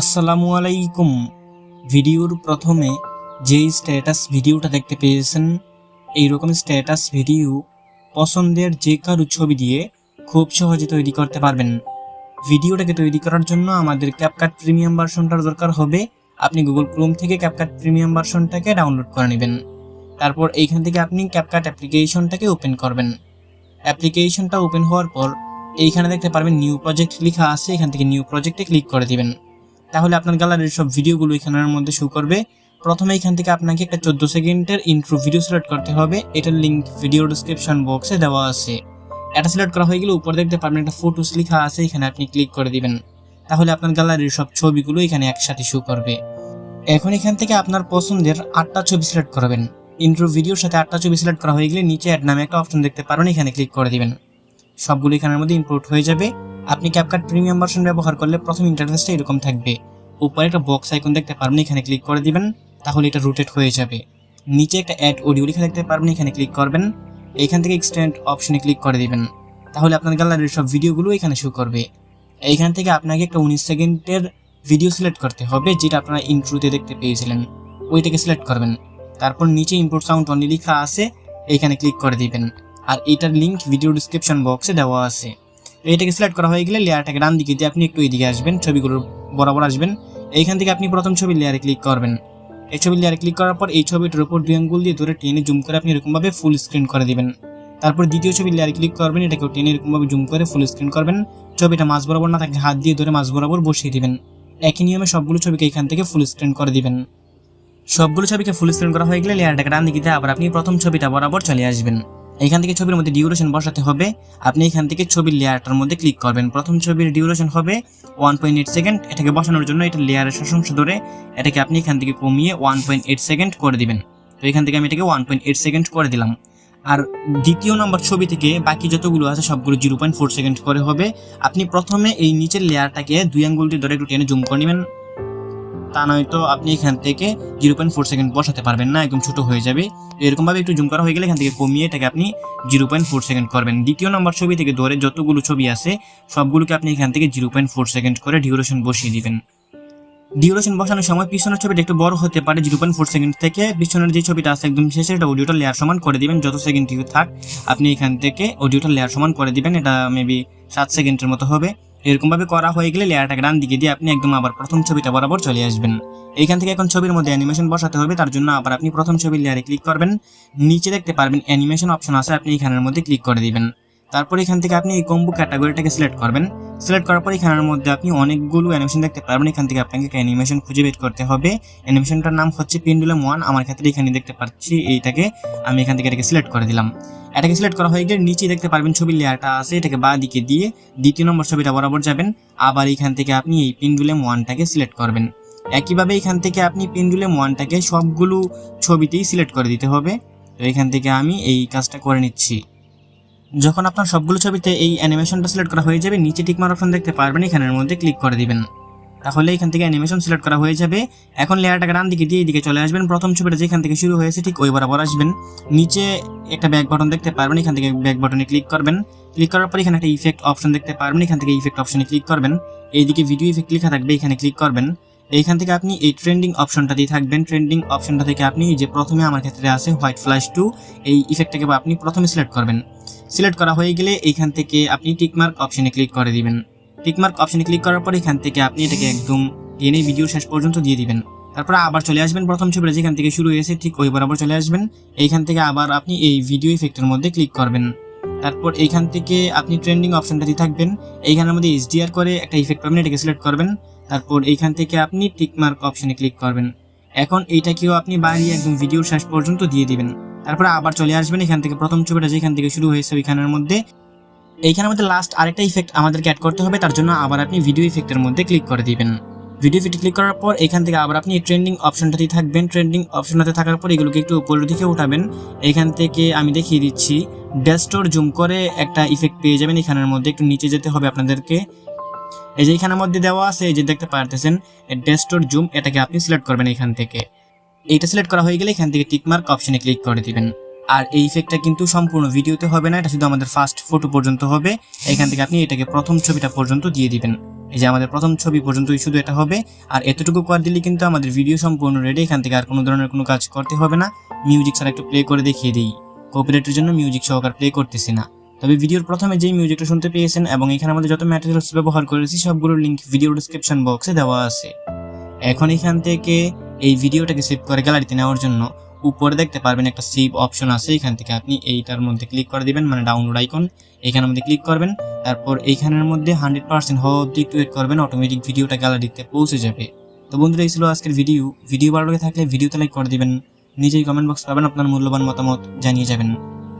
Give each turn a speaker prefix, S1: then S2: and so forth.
S1: আসসালামু আলাইকুম। ভিডিওর প্রথমে যেই স্ট্যাটাস ভিডিওটা দেখতে পেয়েছেন, এইরকম স্ট্যাটাস ভিডিও পছন্দের যে কারও ছবি দিয়ে খুব সহজে তৈরি করতে পারবেন। ভিডিওটাকে তৈরি করার জন্য আমাদের ক্যাপকাট প্রিমিয়াম ভার্সনটার দরকার হবে। আপনি গুগল ক্রোম থেকে ক্যাপকাট প্রিমিয়াম ভার্সনটাকে ডাউনলোড করে নেবেন। তারপর এইখান থেকে আপনি ক্যাপকাট অ্যাপ্লিকেশনটাকে ওপেন করবেন। অ্যাপ্লিকেশনটা ওপেন হওয়ার পর এইখানে দেখতে পারবেন নিউ প্রজেক্ট লেখা আছে। এখান থেকে নিউ প্রজেক্টে ক্লিক করে দিবেন। তাহলে আপনার গ্যালারির সব ভিডিওগুলো এখানের মধ্যে শো করবে। প্রথমে এখান থেকে আপনাকে একটা চোদ্দ সেকেন্ডের ইন্ট্রো ভিডিও সিলেক্ট করতে হবে। এটার লিঙ্ক ভিডিও ডিসক্রিপশন বক্সে দেওয়া আছে। এটা সিলেক্ট করা হয়ে গেলে উপর দেখতে পারবেন একটা ফটোস লেখা আছে, এখানে আপনি ক্লিক করে দিবেন। তাহলে আপনার গ্যালারির সব ছবিগুলো এখানে একসাথে শো করবে। এখন এখান থেকে আপনার পছন্দের আটটা ছবি সিলেক্ট করবেন। ইন্ট্রো ভিডিওর সাথে আটটা ছবি সিলেক্ট করা হয়ে গেলে নিচে অ্যাড নামে একটা অপশন দেখতে পারবেন, এখানে ক্লিক করে দিবেন। সবগুলো এখানের মধ্যে ইম্পোর্ট হয়ে যাবে। আপনি ক্যাপকাট প্রিমিয়াম ভার্সন ব্যবহার করলে প্রথম ইন্টারফেসটা এরকম থাকবে। উপরে একটা বক্স আইকন দেখতে পারবেন, এখানে ক্লিক করে দিবেন, তাহলে এটা রোটেট হয়ে যাবে। নিচে একটা অ্যাড অডিও লেখা দেখতে পারবেন, এখানে ক্লিক করবেন। এখান থেকে এক্সটেন্ড অপশনে ক্লিক করে দিবেন। তাহলে আপনার গ্যালারির সব ভিডিওগুলো এখানে শো করবে। এইখান থেকে আপনাকে একটা উনিশ সেকেন্ডের ভিডিও সিলেক্ট করতে হবে, যেটা আপনারা ইন্ট্রোতে দেখতে পেয়েছিলেন। ওইটাকে সিলেক্ট করবেন। তারপর নিচে ইম্পোর্ট সাউন্ড অনলি লেখা আছে, এখানে ক্লিক করে দিবেন। আর এটার লিঙ্ক ভিডিও ডিসক্রিপশন বক্সে দেওয়া আছে। এইটাকে সিলেক্ট করা হয়ে গেলে লেয়ারটাকে ডান দিকে দিয়ে আপনি একটু এদিকে আসবেন, ছবিগুলোর বরাবর আসবেন। এইখান থেকে আপনি প্রথম ছবির লেয়ারে ক্লিক করবেন। এই ছবির লেয়ারে ক্লিক করার পর এই ছবিটার উপর দুই আঙ্গুল দিয়ে ধরে টেনে জুম করে আপনি এরকমভাবে ফুল স্ক্রিন করে দিবেন। তারপর দ্বিতীয় ছবির লেয়ারে ক্লিক করবেন, এটাকেও টেনে এরকমভাবে জুম করে ফুল স্ক্রিন করবেন। ছবিটা মাঝ বরাবর না থাকলে হাত দিয়ে ধরে মাঝ বরাবর বসিয়ে দিবেন। একই নিয়মে সবগুলো ছবিকে এখান থেকে ফুল স্ক্রিন করে দিবেন। সবগুলো ছবিকে ফুল স্ক্রিন করা হয়ে গেলে লেয়ারটাকে ডান দিকে আবার আপনি প্রথম ছবিটা বরাবর চলে আসবেন। এখান থেকে ছবির মধ্যে ডিউরেশন বসাতে হবে। আপনি এখান থেকে ছবির লেয়ারটার মধ্যে ক্লিক করবেন। প্রথম ছবির ডিউরেশন হবে ওয়ান পয়েন্ট এইট সেকেন্ড। এটাকে বসানোর জন্য এটা লেয়ারের শতাংশ ধরে এটাকে আপনি এখান থেকে কমিয়ে ওয়ান পয়েন্ট এইট সেকেন্ড করে দিবেন। তো এখান থেকে আমি এটাকে ওয়ান পয়েন্ট এইট সেকেন্ড করে দিলাম। আর দ্বিতীয় নম্বর ছবি থেকে বাকি যতগুলো আছে সবগুলো জিরো পয়েন্ট ফোর সেকেন্ড করে হবে। আপনি প্রথমে এই নিচের লেয়ারটাকে দুই আঙ্গুল দিয়ে ধরে একটু টেনে জুম করে নেবেন। তা নয়তো আপনি এখান থেকে জিরো পয়েন্ট ফোর সেকেন্ড বসাতে পারবেন না, একদম ছোটো হয়ে যাবে। এরকমভাবে একটু জুম করা হয়ে গেলে এখান থেকে কমিয়ে এটাকে আপনি জিরো পয়েন্ট ফোর সেকেন্ড করবেন। দ্বিতীয় নম্বর ছবি থেকে ধরে যতগুলো ছবি আছে, সবগুলোকে আপনি এখান থেকে জিরো পয়েন্ট ফোর সেকেন্ড করে ডিউরেশন বসিয়ে দিবেন। ডিউরেশন বসানোর সময় পিছনের ছবিটা একটু বড় হতে পারে জিরো পয়েন্ট ফোর সেকেন্ড থেকে পিছনের যে ছবিটা আছে একদম শেষে এটা অডিওটা লেয়ার সমান করে দিবেন। যত সেকেন্ড থাক, আপনি এখান থেকে অডিওটা লেয়ার সমান করে দিবেন। এটা মেবি সাত সেকেন্ডের মতো হবে। এরকম ভাবে করা হয়ে গেলে লেয়ারটাকে ডান দিকে দিয়ে আপনি একদম আবার প্রথম ছবিটা বরাবর চলে আসবেন। এইখান থেকে এখন ছবির মধ্যে অ্যানিমেশন বসাতে হবে, তার জন্য আবার আপনি প্রথম ছবির লেয়ারে ক্লিক করবেন। নিচে দেখতে পারবেন অ্যানিমেশন অপশন আছে, আপনি এখানের মধ্যে ক্লিক করে দিবেন। তারপর এখান থেকে আপনি এই কম্বো ক্যাটাগরিটাকে সিলেক্ট করবেন। সিলেক্ট করার পর এখানের মধ্যে আপনি অনেকগুলো অ্যানিমেশন দেখতে পারবেন। এখান থেকে আপনাকে একটা অ্যানিমেশন খুঁজে বের করতে হবে। অ্যানিমেশনটার নাম হচ্ছে পেন্ডুলাম ওয়ান আমার ক্ষেত্রে এখানে দেখতে পাচ্ছি এইটাকে। আমি এখান থেকে এটাকে সিলেক্ট করে দিলাম। এটাকে সিলেক্ট করা হয়ে গেলে নিচে দেখতে পারবেন ছবির লেয়ারটা আছে। এটাকে বা দিকে দিয়ে দ্বিতীয় নম্বর ছবিটা বরাবর যাবেন। আবার এখান থেকে আপনি এই পেন্ডুলাম ওয়ানটাকে সিলেক্ট করবেন। একইভাবে এখান থেকে আপনি পেন্ডুলাম ওয়ানটাকে সবগুলো ছবিতেই সিলেক্ট করে দিতে হবে। তো এখান থেকে আমি এই কাজটা করে নিচ্ছি। যখন আপনার সবগুলো ছবিতে এই অ্যানিমেশনটা সিলেক্ট করা হয়ে যাবে, নিচে টিকমার অপশন দেখতে পারবেন, এখানের মধ্যে ক্লিক করে দিবেন। তাহলে এখান থেকে অ্যানিমেশন সিলেক্ট করা হয়ে যাবে। এখন লেয়ারটাকে ডান দিকে দিয়ে এদিকে চলে আসবেন। প্রথম ছবিটা যেখান থেকে শুরু হয়েছে ঠিক ওই বরাবর আসবেন। নিচে একটা ব্যাক বাটন দেখতে পারবেন, এখান থেকে ব্যাক বাটনে ক্লিক করবেন। ক্লিক করার পর এখানে একটা ইফেক্ট অপশন দেখতে পারবেন, এখান থেকে ইফেক্ট অপশনে ক্লিক করবেন। এইদিকে ভিডিও ইফেক্ট লেখা থাকবে, এখানে ক্লিক করবেন। এইখান থেকে আপনি এই ট্রেন্ডিং অপশনটা দিয়ে থাকবেন। ট্রেন্ডিং অপশনটা থেকে আপনি যে প্রথমে আমার ক্ষেত্রে আছে হোয়াইট ফ্ল্যাশ টু এই ইফেক্টটাকে আপনি প্রথমে সিলেক্ট করবেন। সিলেক্ট করা হয়ে গেলে এইখান থেকে আপনি টিকমার্ক অপশনে ক্লিক করে দিবেন। টিকমার্ক অপশনে ক্লিক করার পর এখান থেকে আপনি এটাকে একদম টেনে ভিডিও শেষ পর্যন্ত দিয়ে দিবেন। তারপর আবার চলে আসবেন প্রথম ছবিটা, যেখান থেকে শুরু হয়েছে ঠিক ওই বরাবর চলে আসবেন। এইখান থেকে আবার আপনি এই ভিডিও ইফেক্টের মধ্যে ক্লিক করবেন। তারপর এইখান থেকে আপনি ট্রেন্ডিং অপশনটা দিয়ে থাকবেন। এইখানের মধ্যে এইচডিআর করে একটা ইফেক্ট পাবেন, এটাকে সিলেক্ট করবেন। তারপর এইখান থেকে আপনি টিকমার্ক অপশনে ক্লিক করবেন। এখন এইটাকেও আপনি বাড়িয়ে একদম ভিডিওর শেষ পর্যন্ত দিয়ে দিবেন। তারপরে আবার চলে আসবেন এখান থেকে, প্রথম ছবিটা যেখান থেকে শুরু হয়েছে ওইখানের মধ্যে। এইখানের মধ্যে লাস্ট আরেকটা ইফেক্ট আমাদেরকে অ্যাড করতে হবে, তার জন্য আবার আপনি ভিডিও ইফেক্টের মধ্যে ক্লিক করে দিবেন। ভিডিও ইফেক্টে ক্লিক করার পর এখান থেকে আবার আপনি ট্রেন্ডিং অপশনটাতেই থাকবেন। ট্রেন্ডিং অপশনটাতে থাকার পর এগুলোকে একটু উপরের দিকে উঠাবেন। এখান থেকে আমি দেখিয়ে দিচ্ছি ডেস্টোর জুম করে একটা ইফেক্ট পেয়ে যাবেন এখানের মধ্যে। একটু নিচে যেতে হবে আপনাদেরকে। এই যে এখানের মধ্যে দেওয়া আছে, এই যে দেখতে পারতেছেন ডেস্টোর জুম, এটাকে আপনি সিলেক্ট করবেন এখান থেকে। এইটা সিলেক্ট করা হয়ে গেলে এখান থেকে টিকমার্ক অপশনে ক্লিক করে দিবেন। আর এই ইফেক্টটা কিন্তু সম্পূর্ণ ভিডিওতে হবে না, এটা শুধু আমাদের ফার্স্ট ফটো পর্যন্ত হবে। এখান থেকে আপনি এটাকে প্রথম ছবিটা পর্যন্ত দিয়ে দিবেন। এই যে আমাদের প্রথম ছবি পর্যন্তই শুধু এটা হবে। আর এতটুকু করে দিলে কিন্তু আমাদের ভিডিও সম্পূর্ণ রেডি এখান থেকে আর কোনো ধরনের কোনো কাজ করতে হবে না। মিউজিক ছাড়া একটু প্লে করে দেখিয়ে দিই। কপিরাইটের জন্য মিউজিক সহকার প্লে করতেছি না। তবে ভিডিওর প্রথমে যেই মিউজিকটা শুনতে পেয়েছেন এবং এখানে আমাদের যত ম্যাটেরিয়ালস ব্যবহার করেছি, সবগুলোর লিংক ভিডিও ডিসক্রিপশন বক্সে দেওয়া আছে। এখন এখান থেকে এই ভিডিওটাকে সেভ করে গ্যালারিতে নেওয়ার জন্য উপরে দেখতে পারবেন একটা সেভ অপশন আছে। এখান থেকে আপনি এইটার মধ্যে ক্লিক করে দিবেন মানে ডাউনলোড আইকন এখানের মধ্যে ক্লিক করবেন, তারপর এইখানের মধ্যে হান্ড্রেড পার্সেন্ট হওয়া অব্দি একটু ওয়েট করবেন অটোমেটিক ভিডিওটা গ্যালারিতে পৌঁছে যাবে। তো বন্ধুরা, এই ছিল আজকের ভিডিও ভিডিও ভালো লাগে থাকলে ভিডিওতে লাইক করে দিবেন। নিজেই কমেন্ট বক্স পাবেন, আপনার মূল্যবান মতামত জানিয়ে যাবেন।